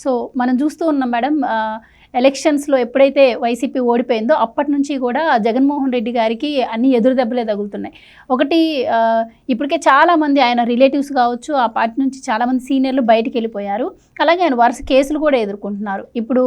So మనం చూస్తూ ఉన్నాం మేడం ఎలక్షన్స్లో ఎప్పుడైతే వైసీపీ ఓడిపోయిందో అప్పటి నుంచి కూడా జగన్మోహన్ రెడ్డి గారికి అన్ని ఎదురు దెబ్బలే తగులుతున్నాయి. ఒకటి ఇప్పటికే చాలామంది ఆయన రిలేటివ్స్ కావచ్చు ఆ పార్టీ నుంచి చాలామంది సీనియర్లు బయటికి వెళ్ళిపోయారు అలాగే ఆయన వరుస కేసులు కూడా ఎదుర్కొంటున్నారు. ఇప్పుడు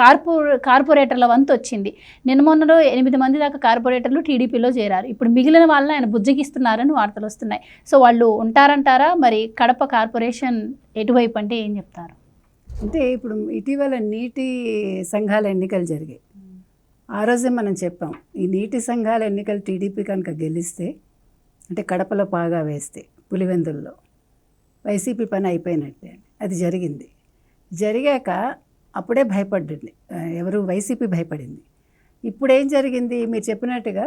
కార్పొ కార్పొరేటర్ల వంతు వచ్చింది. నిన్న మొన్నలో ఎనిమిది మంది దాకా కార్పొరేటర్లు టీడీపీలో చేరారు. ఇప్పుడు మిగిలిన వాళ్ళని ఆయన బుజ్జగిస్తున్నారని వార్తలు వస్తున్నాయి. సో వాళ్ళు ఉంటారంటారా? మరి కడప కార్పొరేషన్ ఎటువైపు అంటే ఏం చెప్తారు? అంటే ఇప్పుడు ఇటీవల నీటి సంఘాల ఎన్నికలు జరిగాయి. ఆ రోజే మనం చెప్పాం ఈ నీటి సంఘాల ఎన్నికలు టీడీపీ కనుక గెలిస్తే అంటే కడపలో పాగా వేస్తే పులివెందుల్లో వైసీపీ పని అయిపోయినట్టే అది జరిగింది. జరిగాక అప్పుడే భయపడ్డండి. ఎవరు? వైసీపీ భయపడింది. ఇప్పుడు ఏం జరిగింది? మీరు చెప్పినట్టుగా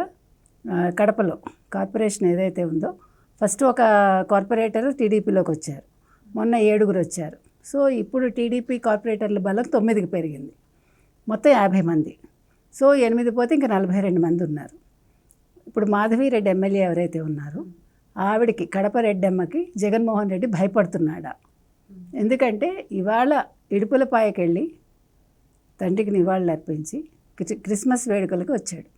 కడపలో కార్పొరేషన్ ఏదైతే ఉందో ఫస్ట్ ఒక కార్పొరేటర్ టీడీపీలోకి వచ్చారు. మొన్న ఏడుగురు వచ్చారు. సో ఇప్పుడు టీడీపీ కార్పొరేటర్ల బలం తొమ్మిదికి పెరిగింది. మొత్తం యాభై మంది. సో ఎనిమిది పోతే ఇంకా నలభై రెండు మంది ఉన్నారు. ఇప్పుడు మాధవి రెడ్డి ఎమ్మెల్యే ఎవరైతే ఉన్నారో ఆవిడకి కడప రెడ్డమ్మకి జగన్మోహన్ రెడ్డి భయపడుతున్నాడా. ఎందుకంటే ఇవాళ ఇడుపులపాయకి వెళ్ళి తండ్రికి నివాళులు అర్పించి క్రిస్మస్ వేడుకలకు వచ్చాడు.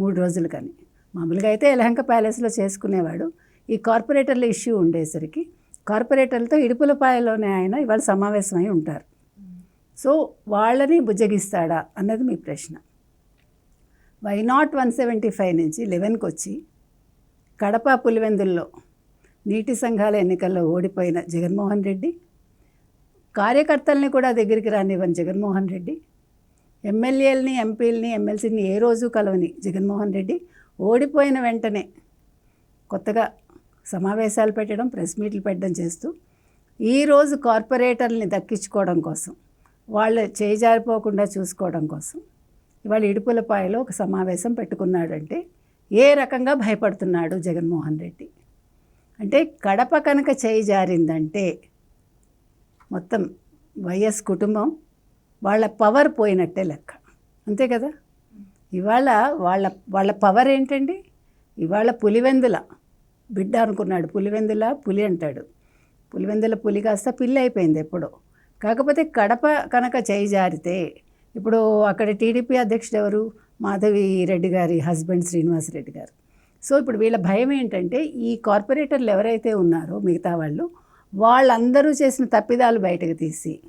మూడు రోజులు కానీ మామూలుగా అయితే ఎలహంక ప్యాలెస్లో చేసుకునేవాడు. ఈ కార్పొరేటర్ల ఇష్యూ ఉండేసరికి కార్పొరేటర్లతో ఇడుపులపాయలోనే ఆయన ఇవాళ సమావేశమై ఉంటారు. సో వాళ్ళని బుజ్జగిస్తాడా అన్నది మీ ప్రశ్న. Why not one seventy five నుంచి లెవెన్కి వచ్చి కడప పులివెందుల్లో నీటి సంఘాల ఎన్నికల్లో ఓడిపోయిన జగన్మోహన్ రెడ్డి కార్యకర్తల్ని కూడా దగ్గరికి రానివ్వని జగన్మోహన్ రెడ్డి ఎమ్మెల్యేలని ఎంపీలని ఎమ్మెల్సీని ఏ రోజు కలవని జగన్మోహన్ రెడ్డి ఓడిపోయిన వెంటనే కొత్తగా సమావేశాలు పెట్టడం ప్రెస్ మీట్లు పెట్టడం చేస్తూ ఈరోజు కార్పొరేటర్ని దక్కించుకోవడం కోసం వాళ్ళు చేజారిపోకుండా చూసుకోవడం కోసం ఇవాళ ఇడుపులపాయలో ఒక సమావేశం పెట్టుకున్నాడంటే ఏ రకంగా భయపడుతున్నాడు జగన్మోహన్ రెడ్డి? అంటే కడప కనుక చేయి జారిందంటే మొత్తం వైఎస్ కుటుంబం వాళ్ళ పవర్ పోయినట్టే లెక్క. అంతే కదా? ఇవాళ వాళ్ళ వాళ్ళ పవర్ ఏంటండి? ఇవాళ పులివెందుల. బిడ్డ అనుకున్నాడు పులివెందుల పులి అంటాడు. పులివెందుల పులి కాస్త పిల్లి అయిపోయింది ఎప్పుడో. కాకపోతే కడప కనుక చేయి జారితే ఇప్పుడు అక్కడ టీడీపీ అధ్యక్షుడు ఎవరు? మాధవి రెడ్డి గారి హస్బెండ్ శ్రీనివాస్ రెడ్డి గారు. సో ఇప్పుడు వీళ్ళ భయం ఏంటంటే ఈ కార్పొరేటర్లు ఎవరైతే ఉన్నారో మిగతా వాళ్ళు వాళ్ళందరూ చేసిన తప్పిదాలు బయటకు తీసి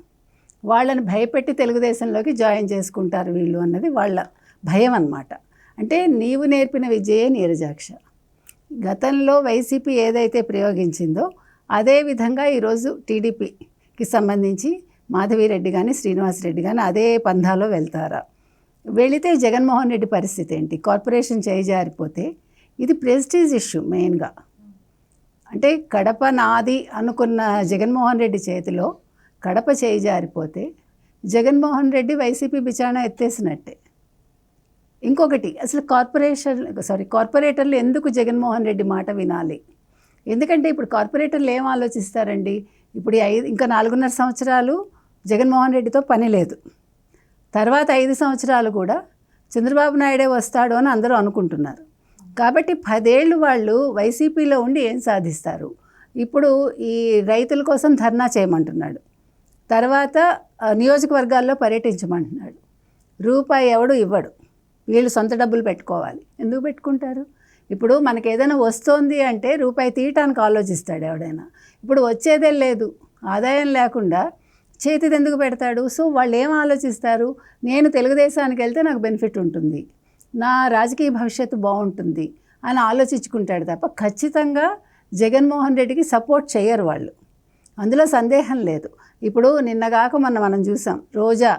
వాళ్ళని భయపెట్టి తెలుగుదేశంలోకి జాయిన్ చేసుకుంటారు వీళ్ళు అన్నది వాళ్ళ భయం అన్నమాట. అంటే నీవు నేర్పిన విజయే నీరజాక్ష. గతంలో వైసీపీ ఏదైతే ప్రయోగించిందో అదే విధంగా ఈరోజు టీడీపీకి సంబంధించి మాధవిరెడ్డి కానీ శ్రీనివాస్ రెడ్డి కానీ అదే పంధాలో వెళ్తారా? వెళితే జగన్మోహన్ రెడ్డి పరిస్థితి ఏంటి? కార్పొరేషన్ చేయి జారిపోతే ఇది ప్రెస్టీజ్ ఇష్యూ మెయిన్గా. అంటే కడప నాది అనుకున్న జగన్మోహన్ రెడ్డి చేతిలో కడప చేయి జారిపోతే జగన్మోహన్ రెడ్డి వైసీపీ విచారణ ఎత్తేసినట్టే. ఇంకొకటి అసలు కార్పొరేషన్ సారీ కార్పొరేటర్లు ఎందుకు జగన్మోహన్ రెడ్డి మాట వినాలి? ఎందుకంటే ఇప్పుడు కార్పొరేటర్లు ఏం ఆలోచిస్తారండి? ఇప్పుడు ఐదు ఇంకా నాలుగున్నర సంవత్సరాలు జగన్మోహన్ రెడ్డితో పని లేదు. తర్వాత ఐదు సంవత్సరాలు కూడా చంద్రబాబు నాయుడే వస్తాడు అని అందరూ అనుకుంటున్నారు. కాబట్టి పదేళ్ళు వాళ్ళు వైసీపీలో ఉండి ఏం సాధిస్తారు? ఇప్పుడు ఈ రైతుల కోసం ధర్నా చేయమంటున్నాడు. తర్వాత నియోజకవర్గాల్లో పర్యటించమంటున్నాడు. రూపాయి ఎవడు ఇవ్వడు. వీళ్ళు సొంత డబ్బులు పెట్టుకోవాలి. ఎందుకు పెట్టుకుంటారు? ఇప్పుడు మనకి ఏదైనా వస్తోంది అంటే రూపాయి తీయటానికి ఆలోచిస్తాడు ఎవడైనా. ఇప్పుడు వచ్చేదే లేదు. ఆదాయం లేకుండా చేతిది ఎందుకు పెడతాడు? సో వాళ్ళు ఏం ఆలోచిస్తారు? నేను తెలుగుదేశానికి వెళ్తే నాకు బెనిఫిట్ ఉంటుంది. నా రాజకీయ భవిష్యత్తు బాగుంటుంది అని ఆలోచించుకుంటాడు తప్ప ఖచ్చితంగా జగన్మోహన్ రెడ్డికి సపోర్ట్ చేయరు వాళ్ళు. అందులో సందేహం లేదు. ఇప్పుడు నిన్నగాక మొన్న మనం చూసాం. రోజా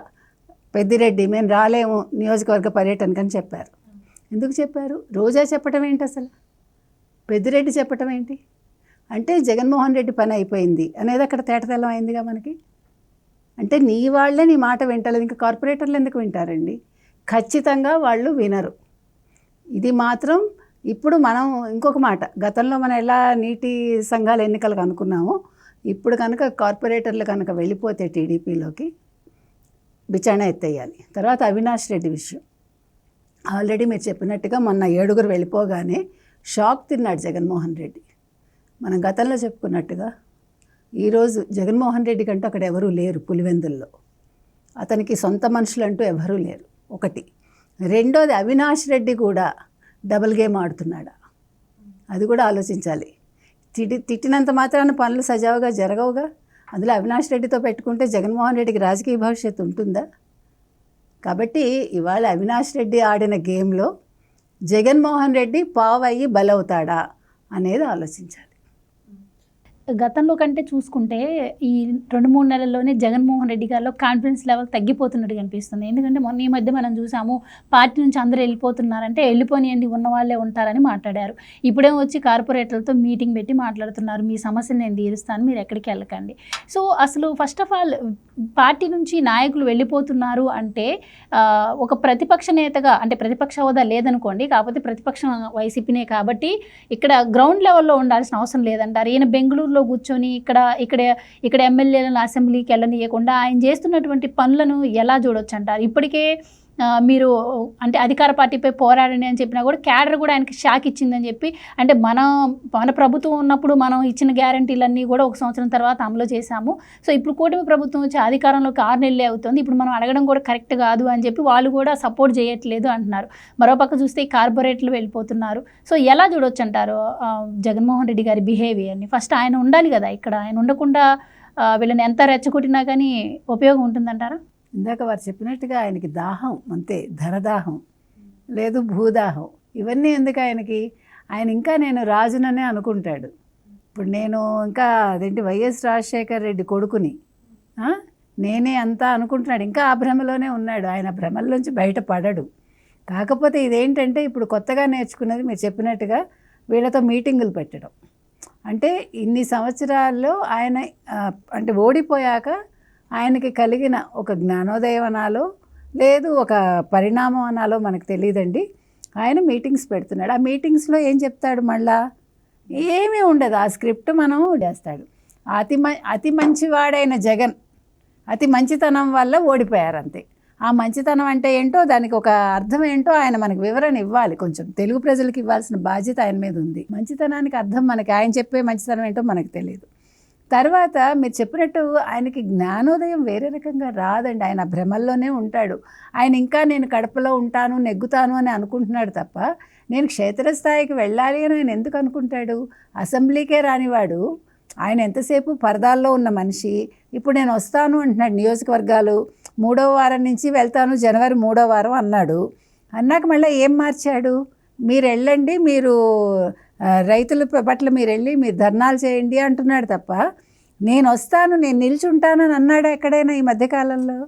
పెద్దిరెడ్డి మేము రాలేము నియోజకవర్గ పర్యటనకని చెప్పారు. ఎందుకు చెప్పారు? రోజా చెప్పటం ఏంటి అసలు? పెద్దిరెడ్డి చెప్పటం ఏంటి? అంటే జగన్మోహన్ రెడ్డి పని అయిపోయింది అనేది అక్కడ తేటతెల్లం అయిందిగా మనకి. అంటే నీ వాళ్ళే నీ మాట వింటలేదు ఇంకా కార్పొరేటర్లు ఎందుకు వింటారండి? ఖచ్చితంగా వాళ్ళు వినరు. ఇది మాత్రం ఇప్పుడు మనం ఇంకొక మాట గతంలో మనం ఎలా నీటి సంఘాల ఎన్నికలకు అనుకున్నామో ఇప్పుడు కనుక కార్పొరేటర్లు కనుక వెళ్ళిపోతే టీడీపీలోకి విచారణ ఎత్తేయాలి. తర్వాత అవినాష్ రెడ్డి విషయం. ఆల్రెడీ మీరు చెప్పినట్టుగా మొన్న ఏడుగురు వెళ్ళిపోగానే షాక్ తిన్నాడు జగన్మోహన్ రెడ్డి. మనం గతంలో చెప్పుకున్నట్టుగా ఈరోజు జగన్మోహన్ రెడ్డి కంటూ అక్కడ ఎవరూ లేరు పులివెందుల్లో. అతనికి సొంత మనుషులు అంటూ ఎవరూ లేరు. ఒకటి. రెండోది అవినాష్ రెడ్డి కూడా డబుల్ గేమ్ ఆడుతున్నాడా? అది కూడా ఆలోచించాలి. తిటి తిట్టినంత మాత్రాన పనులు సజావుగా జరగవుగా? అందులో అవినాష్ రెడ్డితో పెట్టుకుంటే జగన్మోహన్ రెడ్డికి రాజకీయ భవిష్యత్తు ఉంటుందా? కాబట్టి ఇవాళ అవినాష్ రెడ్డి ఆడిన గేమ్లో జగన్మోహన్ రెడ్డి పావు అయ్యి బలవుతాడా అనేది ఆలోచించాలి. గతంలో కంటే చూసుకుంటే ఈ రెండు మూడు నెలల్లోనే జగన్మోహన్ రెడ్డి గారిలో కాన్ఫిడెన్స్ లెవెల్ తగ్గిపోతున్నట్టు కనిపిస్తుంది ఎందుకంటే మొన్న ఈ మధ్య మనం చూసాము పార్టీ నుంచి అందరూ వెళ్ళిపోతున్నారంటే వెళ్ళిపోనియండి ఉన్న వాళ్ళే ఉంటారని మాట్లాడారు. ఇప్పుడే వచ్చి కార్పొరేటర్లతో మీటింగ్ పెట్టి మాట్లాడుతున్నారు మీ సమస్యలు నేను తీరుస్తాను మీరు ఎక్కడికి వెళ్ళకండి. సో అసలు ఫస్ట్ ఆఫ్ ఆల్ పార్టీ నుంచి నాయకులు వెళ్ళిపోతున్నారు అంటే ఒక ప్రతిపక్ష నేతగా అంటే ప్రతిపక్ష హోదా లేదనుకోండి కాకపోతే ప్రతిపక్షం వైసీపీనే కాబట్టి ఇక్కడ గ్రౌండ్ లెవెల్లో ఉండాల్సిన అవసరం లేదంటారు. ఈయన బెంగళూరులో కూర్చొని ఇక్కడ ఇక్కడ ఇక్కడ ఎమ్మెల్యేలను అసెంబ్లీకి వెళ్ళనీయకుండా ఆయన చేస్తున్నటువంటి పనులను ఎలా చూడొచ్చు అంటారు ఇప్పటికే మీరు అంటే అధికార పార్టీపై పోరాడండి అని చెప్పినా కూడా క్యాడర్ కూడా ఆయనకి షాక్ ఇచ్చిందని చెప్పి అంటే మన మన ప్రభుత్వం ఉన్నప్పుడు మనం ఇచ్చిన గ్యారంటీలన్నీ కూడా ఒక సంవత్సరం తర్వాత అమలు చేశాము. సో ఇప్పుడు కూటమి ప్రభుత్వం వచ్చి అధికారంలోకి ఆరు నెలలే అవుతుంది. ఇప్పుడు మనం అడగడం కూడా కరెక్ట్ కాదు అని చెప్పి వాళ్ళు కూడా సపోర్ట్ చేయట్లేదు అంటున్నారు. మరోపక్క చూస్తే కార్పొరేట్లు వెళ్ళిపోతున్నారు. సో ఎలా చూడొచ్చు అంటారు జగన్మోహన్ రెడ్డి గారి బిహేవియర్ని? ఫస్ట్ ఆయన ఉండాలి కదా ఇక్కడ ఆయన ఉండకుండా వీళ్ళని ఎంత రెచ్చగొట్టినా కానీ ఉపయోగం ఉంటుందంటారా? ఇందాక వారు చెప్పినట్టుగా ఆయనకి దాహం అంతే ధనదాహం లేదు భూదాహం ఇవన్నీ ఎందుకు ఆయనకి? ఆయన ఇంకా నేను రాజుననే అనుకుంటాడు. ఇప్పుడు నేను ఇంకా అదేంటి వైఎస్ రాజశేఖర్ రెడ్డి కొడుకుని నేనే అంతా అనుకుంటున్నాడు. ఇంకా ఆ భ్రమలోనే ఉన్నాడు. ఆయన భ్రమల్లోంచి బయటపడడు. కాకపోతే ఇదేంటంటే ఇప్పుడు కొత్తగా నేర్చుకున్నది మీరు చెప్పినట్టుగా వీళ్ళతో మీటింగులు పెట్టడం. అంటే ఇన్ని సంవత్సరాల్లో ఆయన అంటే ఓడిపోయాక ఆయనకి కలిగిన ఒక జ్ఞానోదయం అనాలో లేదు ఒక పరిణామం అనాలో మనకు తెలియదండి. ఆయన మీటింగ్స్ పెడుతున్నాడు. ఆ మీటింగ్స్లో ఏం చెప్తాడు మళ్ళా? ఏమీ ఉండదు. ఆ స్క్రిప్ట్ మనం చేస్తాడు. అతి మ అతి మంచివాడైన జగన్ అతి మంచితనం వల్ల ఓడిపోయారు అంతే ఆ మంచితనం అంటే ఏంటో దానికి ఒక అర్థం ఏంటో ఆయన మనకు వివరణ ఇవ్వాలి. కొంచెం తెలుగు ప్రజలకు ఇవ్వాల్సిన బాధ్యత ఆయన మీద ఉంది. మంచితనానికి అర్థం మనకి ఆయన చెప్పే మంచితనం ఏంటో మనకు తెలియదు. తర్వాత మీరు చెప్పినట్టు ఆయనకి జ్ఞానోదయం వేరే రకంగా రాదండి. ఆయన భ్రమల్లోనే ఉంటాడు. ఆయన ఇంకా నేను కడపలో ఉంటాను నెగ్గుతాను అని అనుకుంటున్నాడు తప్ప నేను క్షేత్రస్థాయికి వెళ్ళాలి అని ఆయన ఎందుకు అనుకుంటాడు? అసెంబ్లీకే రానివాడు. ఆయన ఎంతసేపు పరదాల్లో ఉన్న మనిషి. ఇప్పుడు నేను వస్తాను అంటున్నాడు నియోజకవర్గాలు. మూడో వారం నుంచి వెళ్తాను జనవరి మూడో వారం అన్నాడు. అన్నాక మళ్ళీ ఏం మార్చాడు? మీరు వెళ్ళండి మీరు రైతుల పట్ల మీరు వెళ్ళి మీరు ధర్నాలు చేయండి అంటున్నాడు తప్ప నేను వస్తాను నేను నిల్చుంటానని అన్నాడా అన్నాడు ఎక్కడైనా ఈ మధ్యకాలంలో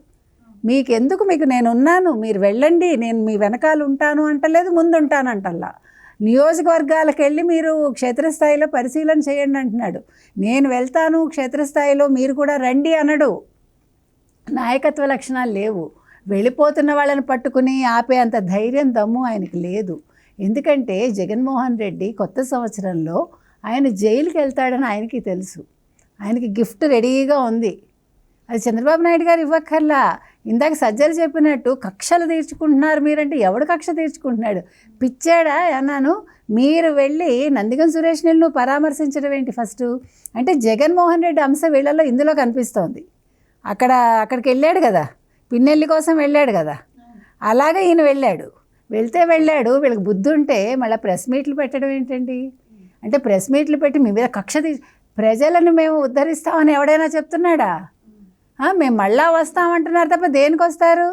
మీకెందుకు మీకు నేను ఉన్నాను మీరు వెళ్ళండి నేను మీ వెనకాల ఉంటాను అంటలేదు ముందు ఉంటాను అంటల్లా. నియోజకవర్గాలకు వెళ్ళి మీరు క్షేత్రస్థాయిలో పరిశీలన చేయండి అంటున్నాడు. నేను వెళ్తాను క్షేత్రస్థాయిలో మీరు కూడా రండి అనడు. నాయకత్వ లక్షణాలు లేవు. వెళ్ళిపోతున్న వాళ్ళని పట్టుకుని ఆపే అంత ధైర్యం దమ్ము ఆయనకి లేదు. ఎందుకంటే జగన్మోహన్ రెడ్డి కొత్త సంవత్సరంలో ఆయన జైలుకి వెళ్తాడని ఆయనకి తెలుసు. ఆయనకి గిఫ్ట్ రెడీగా ఉంది. అది చంద్రబాబు నాయుడు గారు ఇవ్వక్కర్లా. ఇందాక సజ్జలు చెప్పినట్టు కక్షలు తీర్చుకుంటున్నారు మీరంటే ఎవడు కక్ష తీర్చుకుంటున్నాడు? పిచ్చాడా అన్నాను. మీరు వెళ్ళి నందిగం సురేష్ నువ్వు పరామర్శించడం ఏంటి ఫస్ట్? అంటే జగన్మోహన్ రెడ్డి అంశ వీళ్ళలో ఇందులో కనిపిస్తోంది. అక్కడ అక్కడికి వెళ్ళాడు కదా? పిన్నెల్లి కోసం వెళ్ళాడు కదా? అలాగే ఈయన వెళ్ళాడు. వెళ్తే వెళ్ళాడు వీళ్ళకి బుద్ధి ఉంటే మళ్ళీ ప్రెస్ మీట్లు పెట్టడం ఏంటండి? అంటే ప్రెస్ మీట్లు పెట్టి మీ మీద కక్ష తీ ప్రజలను మేము ఉద్ధరిస్తామని ఎవడైనా చెప్తున్నాడా? మేము మళ్ళా వస్తామంటున్నారు తప్ప దేనికి వస్తారు?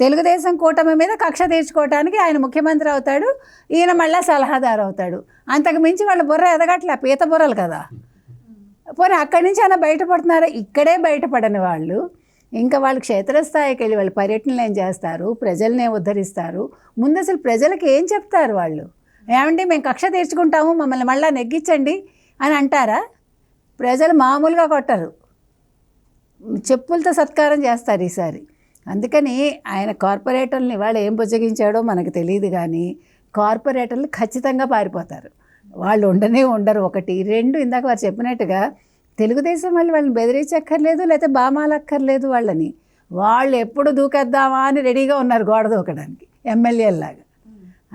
తెలుగుదేశం కూటమి మీద కక్ష తీర్చుకోవటానికి ఆయన ముఖ్యమంత్రి అవుతాడు ఈయన మళ్ళా సలహాదారు అవుతాడు. అంతకు మించి వాళ్ళ బుర్ర ఎదగట్లే పీత బుర్రలు కదా. పోనీ అక్కడి నుంచి ఆయన బయటపడుతున్నారా? ఇక్కడే బయటపడని వాళ్ళు. ఇంకా వాళ్ళు క్షేత్రస్థాయికి వెళ్ళి వాళ్ళు పర్యటనలు ఏం చేస్తారు? ప్రజలనే ఉద్ధరిస్తారు? ముందు అసలు ప్రజలకు ఏం చెప్తారు వాళ్ళు? ఏమంటే మేము కక్ష తీర్చుకుంటాము మమ్మల్ని మళ్ళీ నెగ్గించండి అని అంటారా? ప్రజలు మామూలుగా కొట్టరు. చెప్పులతో సత్కారం చేస్తారు ఈసారి. అందుకని ఆయన కార్పొరేటర్ని ఇవాళ ఏం బుజ్జగించాడో మనకు తెలియదు కానీ కార్పొరేటర్లు ఖచ్చితంగా పారిపోతారు. వాళ్ళు ఉండనే ఉండరు. ఒకటి రెండు ఇందాక వారు చెప్పినట్టుగా తెలుగుదేశం వాళ్ళు వాళ్ళని బెదిరించక్కర్లేదు లేకపోతే బామాలక్కర్లేదు వాళ్ళని. వాళ్ళు ఎప్పుడు దూకేద్దామా అని రెడీగా ఉన్నారు గోడ దూకడానికి ఎమ్మెల్యేలాగా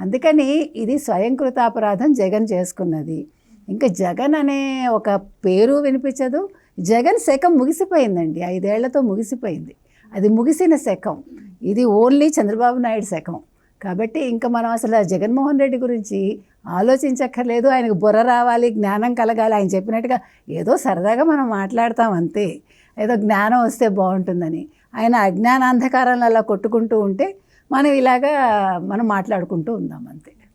అందుకని ఇది స్వయంకృతాపరాధం జగన్ చేసుకున్నది. ఇంకా జగన్ అనే ఒక పేరు వినిపించదు. జగన్ శకం ముగిసిపోయిందండి ఐదేళ్ళతో ముగిసిపోయింది. అది ముగిసిన శకం. ఇది ఓన్లీ చంద్రబాబు నాయుడు శకం. కాబట్టి ఇంకా మనం అసలు జగన్మోహన్ రెడ్డి గురించి ఆలోచించక్కర్లేదు. ఆయనకు బుర్ర రావాలి జ్ఞానం కలగాలి. ఆయన చెప్పినట్టుగా ఏదో సరదాగా మనం మాట్లాడతాం అంతే. ఏదో జ్ఞానం వస్తే బాగుంటుందని. ఆయన అజ్ఞానాంధకారంలో అలా కొట్టుకుంటూ ఉంటే మనం ఇలాగా మనం మాట్లాడుకుంటూ ఉందాం అంతే.